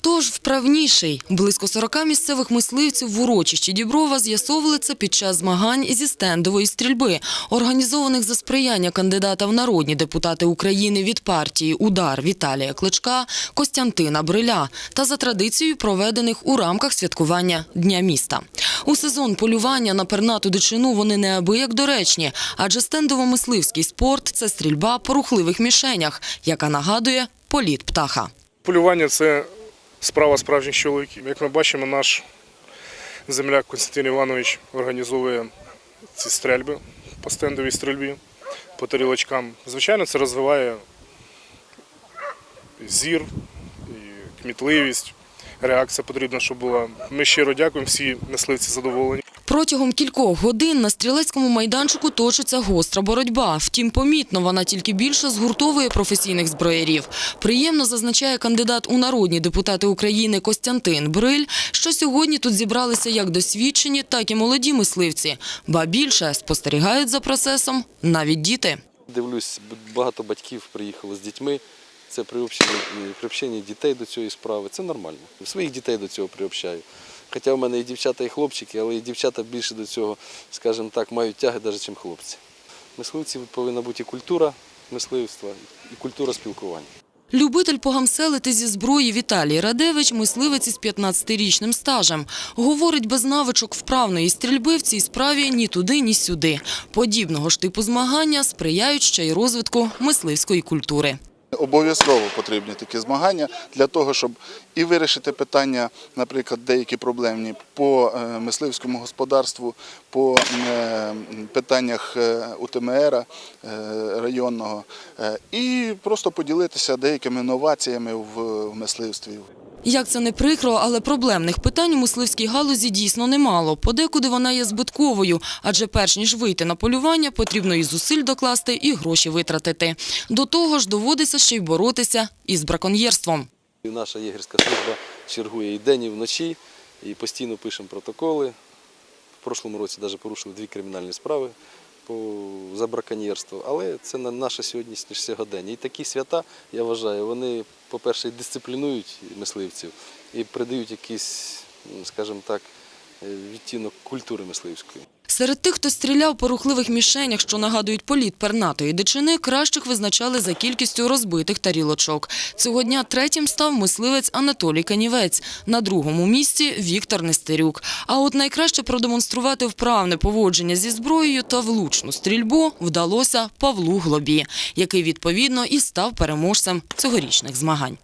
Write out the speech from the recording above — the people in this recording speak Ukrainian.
Хто ж вправніший? Близько 40 місцевих мисливців в урочищі Діброва з'ясовували це під час змагань зі стендової стрільби, організованих за сприяння кандидата в народні депутати України від партії «Удар» Віталія Кличка Костянтина Бриля та за традицією проведених у рамках святкування Дня міста. У сезон полювання на пернату дичину вони неабияк доречні, адже стендово-мисливський спорт – це стрільба по рухливих мішенях, яка нагадує політ птаха. Полювання це справа справжніх чоловіків. Як ми бачимо, наш земляк Константин Іванович організовує ці стрельби по стендовій стрільбі, по тарілочкам. Звичайно, це розвиває зір, і кмітливість. Реакція потрібна, щоб була. Ми щиро дякуємо, всі мисливці задоволені. Протягом кількох годин на стрілецькому майданчику точиться гостра боротьба. Втім, помітно, вона тільки більше згуртовує професійних зброярів. Приємно зазначає кандидат у народні депутати України Костянтин Бриль, що сьогодні тут зібралися як досвідчені, так і молоді мисливці. Ба більше спостерігають за процесом навіть діти. Дивлюсь, багато батьків приїхало з дітьми. Це приобщення, дітей до цієї справи. Це нормально. Своїх дітей до цього приобщаю. Хоча в мене і дівчата, і хлопчики, але і дівчата більше до цього, скажімо так, мають тяги, навіть, ніж хлопці. Мисливців повинна бути і культура мисливства, і культура спілкування. Любитель погамселити зі зброї Віталій Радевич – мисливець із 15-річним стажем. Говорить, без навичок вправної стрільби в цій справі ні туди, ні сюди. Подібного ж типу змагання сприяють ще й розвитку мисливської культури. Обов'язково потрібні такі змагання для того, щоб і вирішити питання, наприклад, деякі проблемні по е, мисливському господарству, по е, питаннях е, УТМР е, районного, і просто поділитися деякими новаціями в в мисливстві. Як це не прикро, але проблемних питань у мисливській галузі дійсно немало. Подекуди вона є збитковою, адже перш ніж вийти на полювання, потрібно і зусиль докласти, і гроші витратити. До того ж, доводиться ще й боротися із браконьєрством. Наша єгерська служба чергує і день, і вночі, і постійно пишемо протоколи. Прошлому році навіть порушили дві кримінальні справи за браконьєрство. Але це на наше сьогоднішнє сьогодення. І такі свята, я вважаю, вони, по-перше, дисциплінують мисливців і придають якийсь, скажімо так, е, відтінок культури мисливської. Серед тих, хто стріляв по рухливих мішенях, що нагадують політ пернатої дичини, кращих визначали за кількістю розбитих тарілочок. Цього дня третім став мисливець Анатолій Канівець. На другому місці – Віктор Нестерюк. А от найкраще продемонструвати вправне поводження зі зброєю та влучну стрільбу вдалося Павлу Глобі, який, відповідно, і став переможцем цьогорічних змагань.